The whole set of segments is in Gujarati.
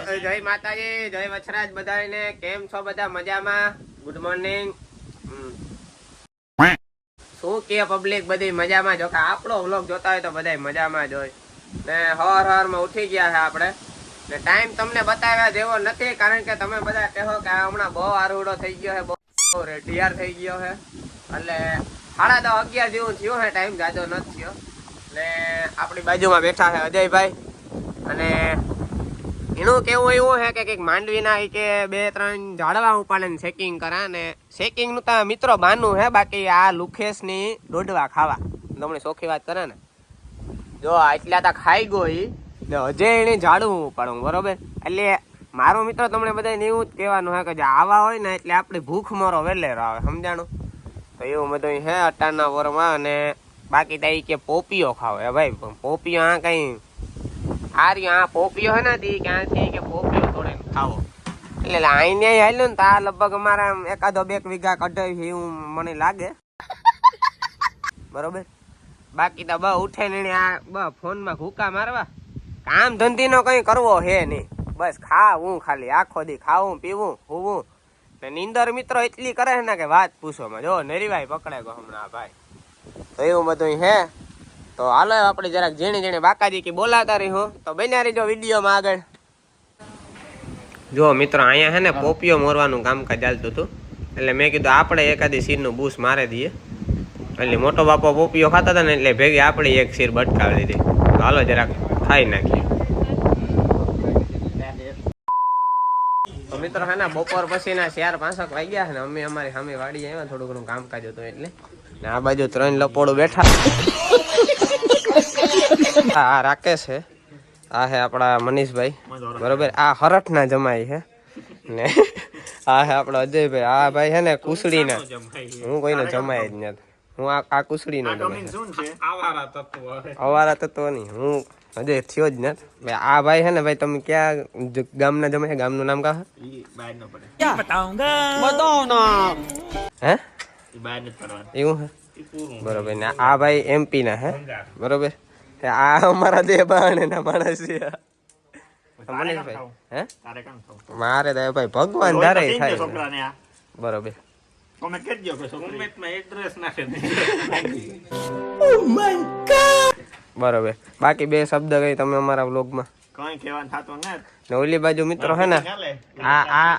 જય માતાજી, જય વછરાજ બધાને કેમ છો બધા મજામાં? ગુડ મોર્નિંગ શું કે પબ્લિક બધી મજામાં? જો કે આપણો વ્લોગ જોતા હોય તો બધા મજામાં જ હોય. ને હવાર હવારમાં ઉઠી ગયા છે આપણે. ને ટાઈમ તમને બતાવ્યા જેવો નથી, કારણ કે તમે બધા કહો કે હમણાં બહુ આરૂડો થઈ ગયો છે, બહુ રેડિયાર થઈ ગયો છે. એટલે સાડા દસ અગિયાર જેવું થયું છે ટાઈમ જાજો નથી થયો. ને આપણી બાજુમાં બેઠા છે અજયભાઈ. અને એનું કેવું એવું છે કે કંઈક માંડવીના કે બે, ત્રણ ઝાડવા ઉપાડે ને શેકિંગ કરા ને શેકિંગનું તો મિત્રો બાનું હે, બાકી આ લુખેશની દોડવા ખાવા. તમને ચોખ્ખી વાત કરે ને. જો આટલા તા ખાઈ ગયો ઈ, ને હજે એને ઝાડવું ઉપાડું બરોબર? એટલે મારો મિત્રો તમને બધાને એવું જ કહેવાનું હે કે જે આવા હોય ને એટલે આપણી ભૂખ મારો વેલેરો આવે, સમજાણું? તો એવું બધું હે અટાના વરમાં અને બાકી તો ઈ કે પોપીઓ ખાવ હે ભાઈ પોપીઓ આ કઈ આ આ પોપીઓ હે ને તી ક્યાંથી કે પોપીઓ તોડે ખાવો. એટલે આઈને હાલ્યો ને તો લગભગ અમારા એકાદો બે વીઘા કઢાય છે એવું મને લાગે. બરોબર? બાકી તો બ ઉઠે ને આ બ ફોનમાં ભૂકા મારવા. કામ ધંધીનો કઈ કરવો હે નહીં. બસ ખાવું ખાલી, આખો દી ખાવું, પીવું, હોવું. ને નીંદર મિત્રો એટલી કરે છે ને કે વાત પૂછો જો નરીભાઈ પકડે ગો હમણાં, ભાઈ. તો એવું બધું હે. તો હાલો, આપણે જરાક ઝીણી ઝીણી બાકાજી કે બોલાતા રહી હું તો બન્યા રહીજો વિડીયોમાં આગળ. જો મિત્રો, અહીંયા હે ને પોપીઓ મોરવાનું કામકાજ ચાલતું હતું. એટલે મેં કીધું આપણે એકાદી સીરનું બૂસ મારી દઈએ. એટલે મોટો બાપો પોપીઓ ખાતા હતા ને, એટલે ભેગી આપણે એક સીર બટકાવી દીધી તો હાલો જરાક ખાઈ નાખીએ. તો મિત્રો, હે ને, બપોર પછીના ચાર પાંસઠ વાગ્યા છે ને, અમે અમારી સામે વાડી આવ્યા થોડું ઘણું કામકાજ હતું એટલે. ને આ બાજુ ત્રણ લપોડું બેઠા. આ રાકેશ છે. આ હે આપણા મનીષભાઈ. બરોબર? આ હરઠના જમાઈ છે. ને આ હે આપણા અજયભાઈ. આ ભાઈ છે ને કુસડીના. હું કોઈને જમાય જ નથી. હું આ આ કુસડીનો જમાય અવારા તત્વ નહીં. હું અજય થયો જ નથી. આ ભાઈ છે ને ભાઈ તમે ક્યાં ગામના જમાય ગામનું નામ કા હે એવું હે બરોબર. ને આ ભાઈ એમપી ના હે બરોબર. આ અમારા દેબાણ ના માણસ છે. મનીષભાઈ હે? મારે તો ભાઈ ભગવાન ધારે થાય બરોબર. બરોબર. બાકી બે શબ્દ કઈ તમે અમારા વ્લોગમાં? ને ઓલી બાજુ મિત્રો હે ને? આ આ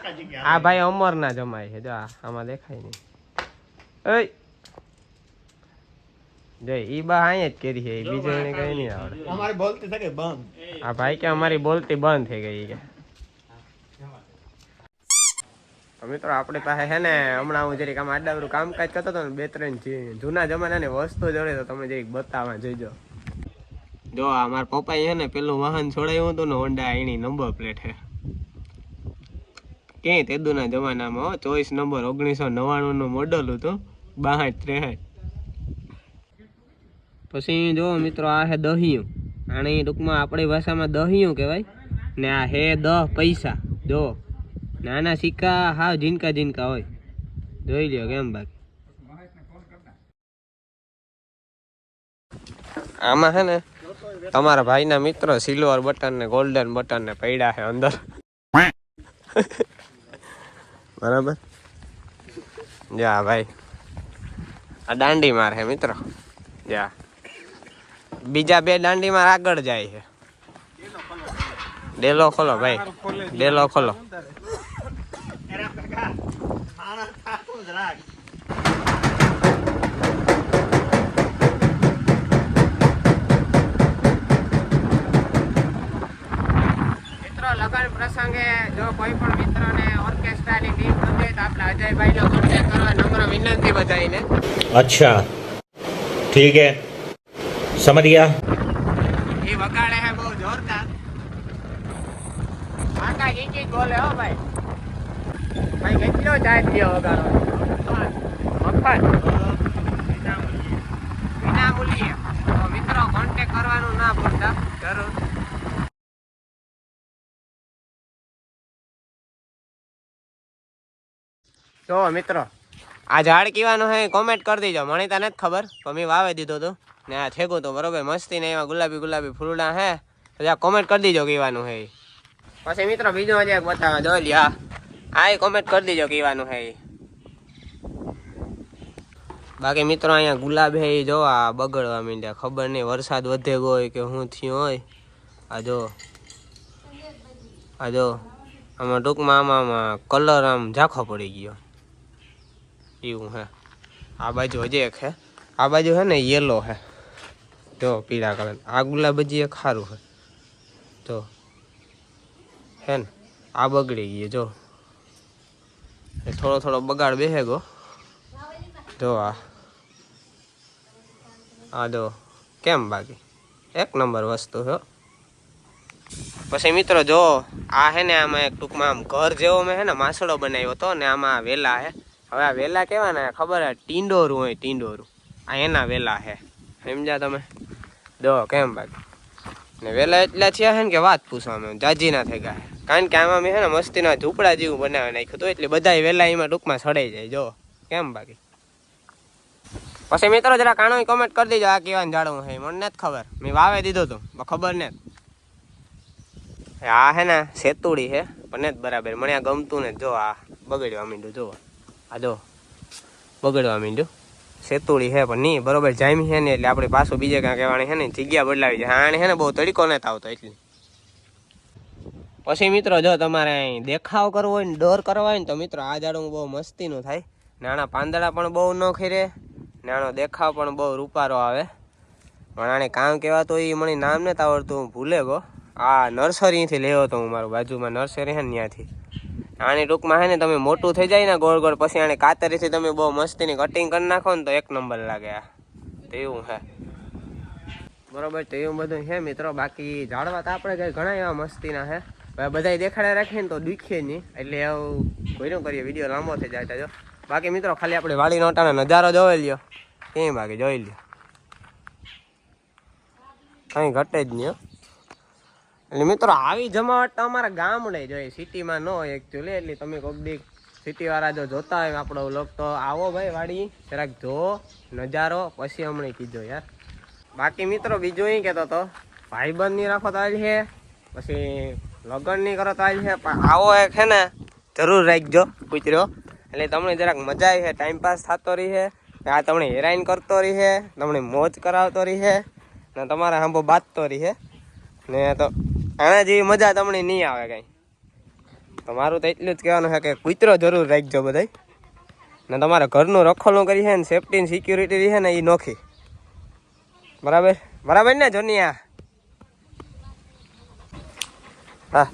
આ ભાઈ અમર ના જમાય છે. જો આ આમાં દેખાય નહીં. એય જો ઈ બા અહીંયા જ કરી છે બીજો એને કઈ નહીં આવડે. અમારી બોલતી থাকে બંધ. આ ભાઈ કે અમારી બોલતી બંધ થઈ ગઈ કે. તો મિત્રો આપણે પાસે છે ને હમણાં હું જરીક આમ આડાવરું કામકાજ કરતો હતો ને બે ત્રણ જૂના જમાનાની વસ્તુ જોડે તો તમે જરીક બતાવવા જોઈજો. જો આ મારા પપ્પાએ છે ને પેલું વાહન છોડાયું હતું ને હોન્ડા એની નંબર પ્લેટ છે. ક્યાંય તેદુના જમાનામાં હો ચોવીસ નંબર ઓગણીસો નવ્વાણું નું મોડલ હતું બાસઠ ત્રેસઠ. પછી જો મિત્રો, આ હે દહિયું. આને ટૂંકમાં આપણી ભાષામાં દહિયું કહેવાય. ને આ હે દહ પૈસા. જો, નાના સિક્કા હા ઝીનકા ઝીનકા હોય. જોઈ લ્યો કેમ બાકી. આમાં છે ને, તમારા ભાઈના મિત્રો સિલ્વર બટન ને ગોલ્ડન બટન ને પડ્યા છે અંદર. બરાબર? જા ભાઈ. આ દાંડી મારે મિત્રો. જા. બીજા બે દાંડીમાં આગળ જાય છે ડેલો ખોલો ભાઈ ડેલો ખોલો લગ્ન પ્રસંગે જો કોઈ પણ મિત્રોને ઓર્કેસ્ટ્રાની ટીમ ગમે તો આપણે અજયભાઈનો કોન્ટેક્ટ કરવા નંબર વિનંતી બધાઈને અચ્છા ઠીક હે સમરિયા. એ વગાડે હે બહુ જોરદાર. કાકા ગીકી બોલે હો ભાઈ. ભાઈ કેટલો જાય થયો વગાડો મફત. વિના મૂલ્યે મિત્રો કોન્ટેક કરવાનું ના ભૂલતા. જરૂર. તો મિત્રો, આ ઝાડ કીવાનું હે કોમેન્ટ કરી દેજો. મને તને જ ખબર. તો મેં વાવે દીધો તો. ને આ થેગું તો બરોબર મસ્તી ને એમાં ગુલાબી ગુલાબી ફૂલડા હે. તો કોમેન્ટ કરી દેજો કહેવાનું હે. પછી મિત્રો બીજું હજી એક બતાવે જો હા આ કોમેન્ટ કરી દેજો કહેવાનું હે. બાકી મિત્રો અહીંયા ગુલાબ હે જો આ બગડવા માંડ્યા. ખબર નહીં વરસાદ વધે ગયો કે શું થયું હોય. આ જો આ જો, આમાં ટૂંકમાં આમાં કલર આમ ઝાંખો પડી ગયો. એવું હે. આ બાજુ હજી એક હે. આ બાજુ હે ને યલો હે. જો પીળા કલર. આ ગુલાબ હજી એક સારું હોય તો હે ને, આ બગડી ગઈ જો. થોડો થોડો બગાડ બેસે ગો. જો આ. આ જો કેમ બાકી? એક નંબર વસ્તુ હો. પછી મિત્રો જો, આ હે ને આમાં એક ટૂંકમાં આમ ઘર જેવો મેં હે ને માસડો બનાવ્યો હતો ને આમાં વેલા હે. હવે આ વેલા કેવા ને ખબર હે? ટીંડોરું હોય, ટીંડોરું. આ એના વેલા હે. સમજ્યા તમે? જો કેમ બાકી? ને વેલા એટલા થયા છે ને કે વાત પૂછવામાં જાજી ના થઈ ગયા. કારણ કે આમાં મેં હે ને મસ્તીના ઝૂંપડા જેવું બનાવી નાખ્યું હતું, એટલે બધા વહેલા એમાં ટૂંકમાં સડાઈ જાય, જો. કેમ બાકી? પછી મિત્રો જરા કાણો કોમેન્ટ કરી દેજો, આ કેવાનું જાડવું છે મને નથી ખબર. મેં વાવે દીધો તો ખબર ને આ હે ને સેતુડી છે પણ જ બરાબર. મને આ ગમતું ને જો આ બગડવા માંડ્યું જો આ જો બગડવા માંડ્યું સેતુડી હે પણ નહીં, બરોબર, જામી છે ને, એટલે આપણે પાછું બીજે કાંઈ કહેવાની છે ને, જગ્યા બદલાવી છે. આને છે ને બહુ તડકો નથી આવતો એટલે પછી મિત્રો, જો તમારે અહીં દેખાવ કરવો હોય ને, ડોર કરવો હોય ને, તો મિત્રો, આ ઝાડું બહુ મસ્તીનું થાય. નાના પાંદડા પણ બહુ ન ખીરે, નાનો દેખાવ પણ બહુ રૂપારો આવે. પણ આને કામ કહેવાતું એ મને નામ નથી આવડતું, હું ભૂલે ગો આ નર્સરીથી લેવો તો હું મારું બાજુમાં નર્સરી છે ને ત્યાંથી. આની ટૂંકમાં હે ને તમે મોટું થઈ જાય ને ગોળ ગોળ પછી આને કાતરીથી તમે બહુ મસ્તીની કટિંગ કરી નાખો ને તો એક નંબર લાગે આ. તો એવું છે બરોબર, તો એવું બધું છે મિત્રો. બાકી ઝાડવા તો આપણે કઈ ઘણા એવા મસ્તીના હવે બધા દેખાડે રાખીએ ને તો દુખીએ નહીં. એટલે એવું કોઈનું કરીએ. વીડિયો લાંબો થઈ જાય જો. બાકી મિત્રો, ખાલી આપણે વાડી નોટાનો નજારો જોઈ લ્યો. કેમ બાકી? જોઈ લ્યો. કંઈ ઘટે જ નહીં હો. એટલે મિત્રો, આવી જમાવટ તો અમારા ગામડે જોઈએ સિટીમાં ન હોય એકચ્યુઅલી એટલે તમે કોક દી સિટી વાળા જો જોતા હોય, આપણો લોક તો આવો ભાઈ વાડી, જરાક જો, નજારો, પછી હમણાં કીધો યાર. બાકી મિત્રો, બીજું એ કહેતો તો, ભાઈબંધની રાખો તો છે પછી લગ્નની કરો તો છે પણ આવો એક છે ને, જરૂર રાખજો, કૂતરો. એટલે તમને જરાક મજા આવી છે ટાઈમ પાસ થતો રહી છે આ તમને હેરાન કરતો રહી છે તમને મોજ કરાવતો રહી છે ને તમારા હાંભો બાંધતો રહી છે ને તો આના જેવી મજા તમને નહીં આવે કઈ. તો મારું તો એટલું જ કહેવાનું છે કે કૂતરો જરૂર રાખજો બધાય. ને તમારા ઘરનું રખોલું કરી છે ને સેફટી સિક્યુરિટી રહી છે ને એ નોખી. બરાબર? બરાબર ને, જોનિયા? હા.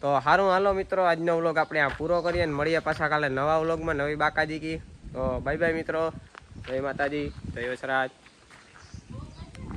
તો સારું હાલો મિત્રો, આજનો વ્લોગ આપણે આ પૂરો કરીએ અને મળીએ પાછા કાલે નવા વ્લોગમાં નવી બાકાજી કી. તો બાય બાય મિત્રો. જય માતાજી, જય વસરાજ.